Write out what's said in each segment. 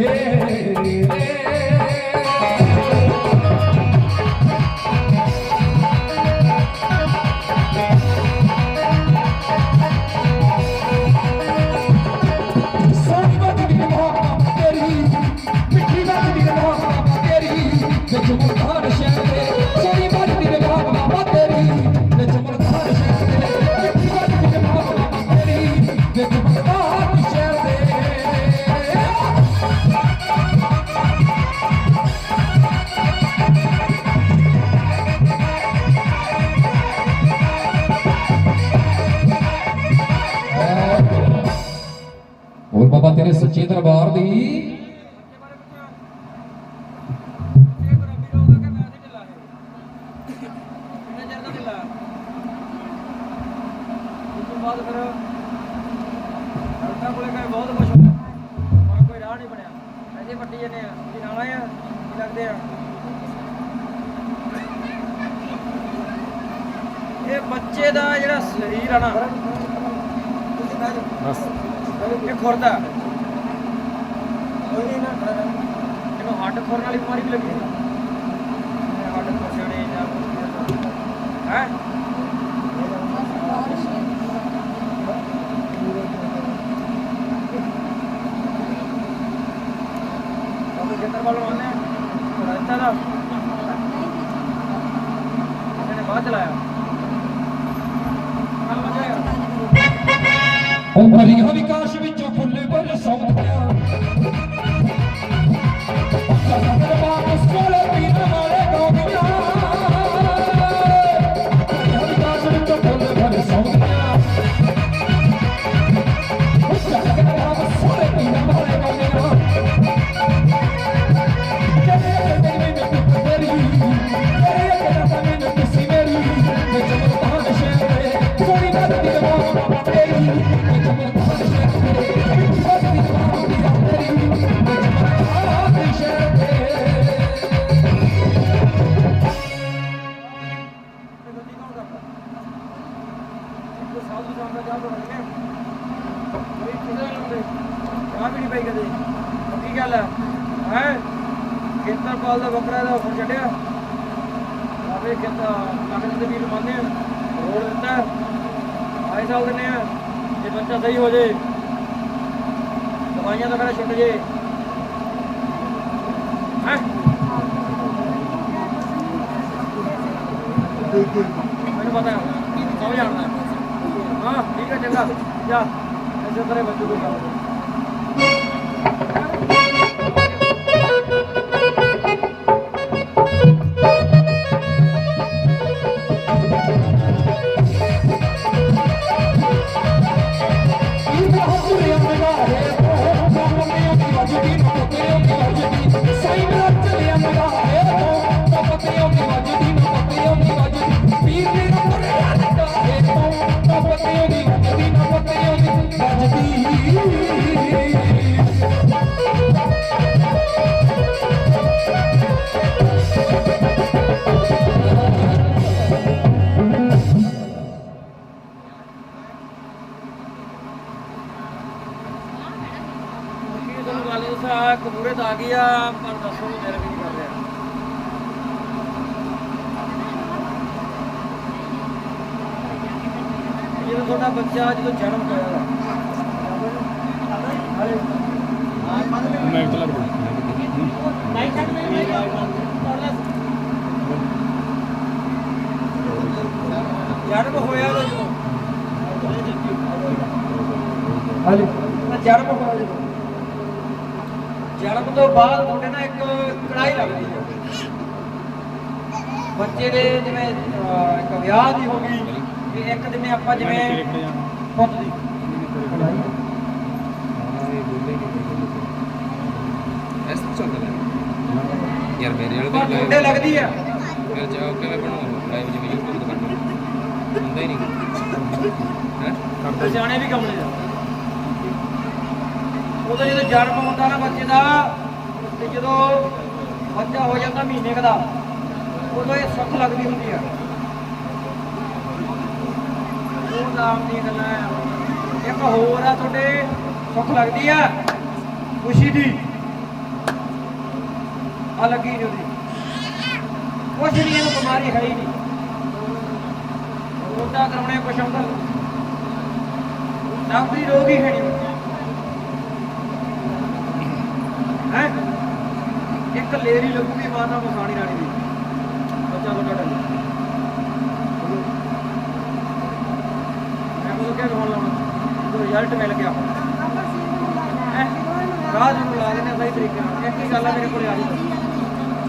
hey. ਨਾਲ ਆਏ ਆ ਕੀ ਲੱਗਦੇ ਆ ਇਹ ਬੱਚੇ ਦਾ ਜਿਹੜਾ ਸਰੀਰ ਆ ਨਾ ਬਸ ਇਹ ਖੁਰਦਾ ਕੋਈ ਨਹੀਂ ਨਾ ਇਹਨੂੰ ਹੱਡ ਖੁਰਨ ਵਾਲੀ ਬਿਮਾਰੀ ਵੀ ਲੱਗੀ ਹੈ ਹੱਡ ਖੁਰਸ਼ਣੇ ਜਾਂ ਹੈ ਬਾਬੇ ਕਿੱਧਰ ਵੱਲੋਂ ਆਉਂਦੇ ਆ ਥੋੜਾ ਇੱਦਾਂ ਦਾ ਇਹਨੇ ਬਾਅਦ ਚਲਾਇਆ ਕੱਲ ਮਜਾਇਆ ਉਹ ਭਰੀਆਂ ਵਿਕਾਸ ਵਿੱਚੋਂ ਫੁੱਲ ਬਰਸਾਉਂਦਿਆਂ ਦਰਬਾਰ ਇੱਕ ਵੀ ਨਹੀਂ ਪਈ ਕਦੇ ਪੱਕੀ ਗੱਲ ਹੈ ਹੈ ਖੇਤਰਪਾਲ ਦਾ ਬੱਕਰਾ ਦਾ ਫੜ ਛੱਡਿਆ ਆਵੇ ਖੇਤਾ ਲੱਗਦੇ ਦੇ ਵੀਰ ਮੰਨਦੇ ਰੋੜ ਦਿੱਤਾ ਆਏ ਸਾਲ ਦਿੰਨੇ ਆ ਜੇ ਬੱਚਾ ਸਹੀ ਹੋ ਜੇ ਦਵਾਈਆਂ ਤਾਂ ਫਿਰ ਛੁੱਟ ਜੇ ਹੈ ਮੈਨੂੰ ਪਤਾ ਹੈ। ਸਭ ਜਾਣਦਾ ਹਾਂ ਠੀਕ ਹੈ ਚੰਗਾ। ਜਾ ਐਸੇ ਤਰ੍ਹਾਂ ਬੱਚੂ ਕੋਈ ਗੱਲ ਦੱਸਾਂ ਕਬੂਰੇ ਤਾਂ ਆ ਗਈ ਆ ਪਰ ਦੱਸੋ ਮੇਰੇ ਵੀ ਨਹੀਂ ਕਰ ਰਿਹਾ ਜਦੋਂ ਤੁਹਾਡਾ ਬੱਚਾ ਜਦੋਂ ਜਨਮ ਹੋਇਆ ਹਾਲੇ। ਮੈਂ ਚਲਾ ਰਿਹਾ ਜਨਮ ਹੋਇਆ ਦਾ ਜਦੋਂ। ਹਾਲੇ। ਤਾਂ ਜਨਮ ਹੋਇਆ ਜਨਮ ਤੋਂ ਬਾਅਦ ਤੁਹਾਡੇ ਨਾਲ ਇੱਕ ਕੜਾਈ ਲੱਗਦੀ ਹੈ ਬੱਚੇ ਦੇ ਜਿਵੇਂ ਇੱਕ ਵਿਆਹ ਦੀ ਹੋ ਗਈ ਤੇ ਇੱਕ ਜਿਵੇਂ ਆਪਾਂ ਜਿਵੇਂ ਪੁੱਤ ਦੀ। ਐਸ ਚੱਲਦਾ ਯਾਰ ਮੇਰੇ ਵਾਲੇ ਤਾਂ ਮੁੰਡੇ ਲੱਗਦੀ ਆ। ਫਿਰ ਜਾਓ ਕਿਵੇਂ ਬਣਾਉਂਗਾ ਲਾਈਵ ਜਿਵੇਂ YouTube ਤੇ ਕਰਦਾ ਹੁੰਦਾ ਹੀ ਨਹੀਂ। ਹੈ। ਤੇ ਸਿਆਣੇ ਵੀ ਕੰਮ ਨੇ ਉਹਦਾ ਜਦੋਂ ਜਨਮ ਹੁੰਦਾ ਨਾ ਬੱਚੇ ਦਾ, ਤੇ ਜਦੋਂ ਬੱਚਾ ਹੋ ਜਾਂਦਾ ਮਹੀਨੇ ਦਾ, ਉਦੋਂ ਇਹ ਸੁੱਖ ਲੱਗਦੀ ਹੁੰਦੀ ਆ। ਉਹ ਨਾਮ ਦੀਆਂ ਗੱਲਾਂ ਇੱਕ ਹੋਰ ਆ ਤੁਹਾਡੇ, ਸੁੱਖ ਲੱਗਦੀ ਆ? ਖੁਸ਼ੀ ਦੀ। ਆ ਲੱਗੀ ਨਹੀਂ ਉਹਦੀ। ਕੁਛ ਨਹੀਂ, ਇਹਨੂੰ ਬਿਮਾਰੀ ਹੈ ਹੀ ਨਹੀਂ। ਉਹਦਾ ਕਰਾਉਣੇ ਕੁਛ ਆਉਂਦਾ। ਡਾਕਟਰੀ ਰੋਗ ਹੀ ਹੈ ਨਹੀਂ। ਹੈ। ਇੱਕ ਲੇਰੀ ਲੱਗੂਗੀ ਮਾਤਾ ਮਸਾਣੀ ਰਾਣੀ ਦੀ। ਬੱਚਾ ਤੁਹਾਡਾ ਡਰ ਮੈਂ ਕੋਲ ਕਿਹਾ ਹੋਣ ਲਾਉਣਾ? ਜਦੋਂ ਰਿਜ਼ਲਟ ਮਿਲ ਗਿਆ। ਰਾਜ ਨੂੰ ਲਾ ਦਿੰਦੇ ਸਹੀ ਤਰੀਕੇ ਨਾਲ। ਇੱਕ ਹੀ ਗੱਲ ਆ ਮੇਰੇ ਕੋਲ ਆ ਜੀ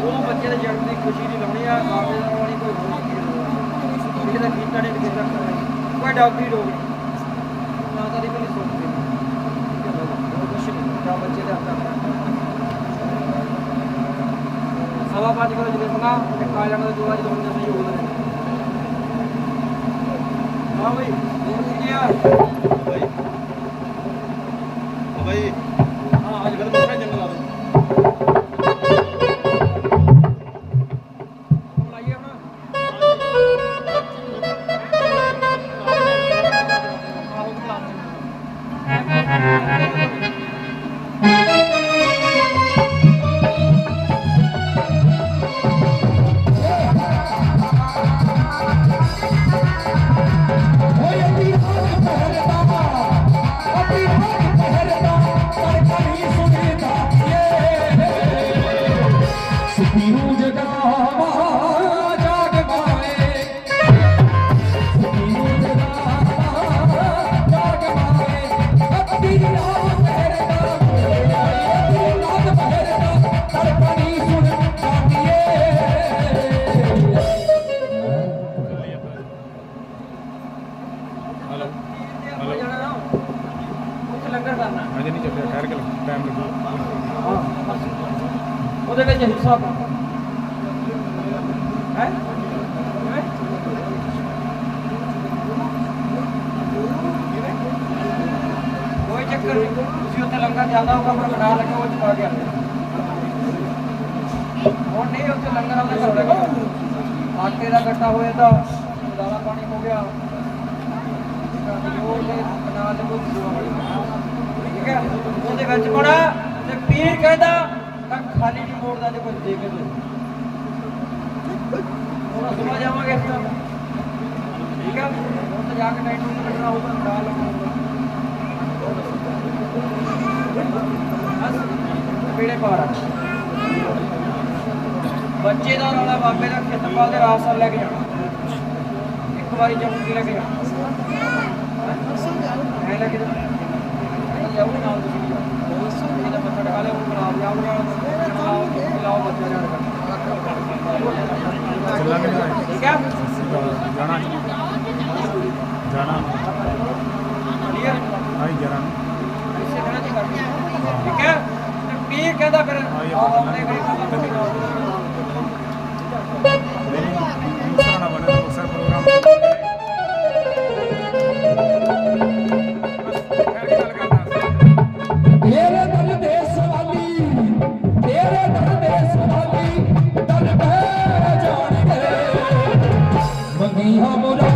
ਉਹ ਬੱਚੇ ਦੇ ਜਨਮ ਦੀ ਖੁਸ਼ੀ ਦੀ ਲਾਉਣੀ ਆ ਬਾਬੇ ਦਾ ਲਾਉਣੀ, ਕੋਈ ਹੋਰ ਨਹੀਂ ਕਿਸੇ ਦਾ ਕੀਤਾ ਨਹੀਂ ਕਿਸੇ ਦਾ ਕੋਈ ਡਾਕਟਰੀ ਰੋਗ ਮਾਤਾ ਦੀ ਕੋਈ ਸੁੱਖ ਨਹੀਂ। ਬੱਚੇ ਦੇ ਹੱਥਾਂ ਸਵਾ ਪੰਜ ਕਰੋ ਜਿਹੜੇ ਸੁਣਾ ਇੱਕ ਆ ਅਜੇ ਨਹੀਂ ਚੱਲਿਆ, ਠਹਿਰ ਕੇ ਟਾਈਮ ਲੱਗੂ। ਉਹਦੇ ਵਿੱਚ ਹਿੱਸਾ ਹੈ? ਕੋਈ ਚੱਕਰ ਨਹੀਂ। ਤੁਸੀਂ ਉੱਥੇ ਲੰਗਰ ਚੱਲਦਾ ਹੋਊਗਾ ਪਰ ਬਣਾ ਲੱਗੇ ਉਹ ਚ ਪਾ ਕੇ ਹੁਣ ਨਹੀਂ, ਉੱਥੇ ਲੰਗਰ ਆਉਂਦਾ ਚੱਲਦਾ ਹੈਗਾ। ਆਟੇ ਦਾ ਗੱਟਾ ਹੋਇਆ ਤਾਂ ਦਾਣਾ ਪਾਣੀ ਹੋ ਗਿਆ। ਜੋ ਦੇ ਬਣਾ ਦੇ ਠੀਕ ਹੈ ਉਹਦੇ ਵਿੱਚ ਕੋਣਾ ਤੇ ਪੀਰ ਕਹਿੰਦਾ, ਤਾਂ ਖਾਲੀ ਨਹੀਂ ਮੋੜਦਾ ਜੇ ਕੁਝ ਦੇ ਕੇ ਦੋ। ਹੁਣ ਸੁਣਾ ਜਾਵਾਂਗੇ ਇਸ ਤਰ੍ਹਾਂ ਠੀਕ ਹੈ ਹੁਣ ਜਾ ਕੇ ਟਾਈਮ ਨੂੰ ਕੱਢਣਾ ਹੋਊਗਾ ਖਾ ਪੀੜੇ ਪਾਰਾ ਬੱਚੇ ਦਾ ਰੌਲਾ ਬਾਬੇ ਦਾ, ਖੇਤਪਾਲ ਦੇ ਰਾਸਲ ਲੈ ਕੇ ਜਾਣਾ। ਇੱਕ ਵਾਰੀ ਜਮੂਗੀ ਲੈ ਕੇ ਜਾਣਾ। ਲੈ ਕੇ ਜਾਣਾ। ਜਾਊ ਨਾਲ ਤੁਸੀਂ ਵੀ ਜਾਓ ਇਹਦਾ ਮੱਥਾ ਟਕਾ ਲਿਆ ਉਹ ਬਣਾ ਲਿਆ ਉਹ ਨਾਲ ਲਾਓ ਬੱਚਾ ਜਾਣ ਠੀਕ ਹੈ ਜਾਣਾ ਜਾਣਾ ਕਲੀਅਰ ਆਈ ਜਾਣਾ ਇਸੇ ਤਰ੍ਹਾਂ ਦੀ ਕਰਨੀ ਹੈ। ਠੀਕ ਹੈ ਤੇ ਪੀਰ ਕਹਿੰਦਾ ਫਿਰ ਇਹ ਆਪਣੇ ਲੱਗ এই হবরা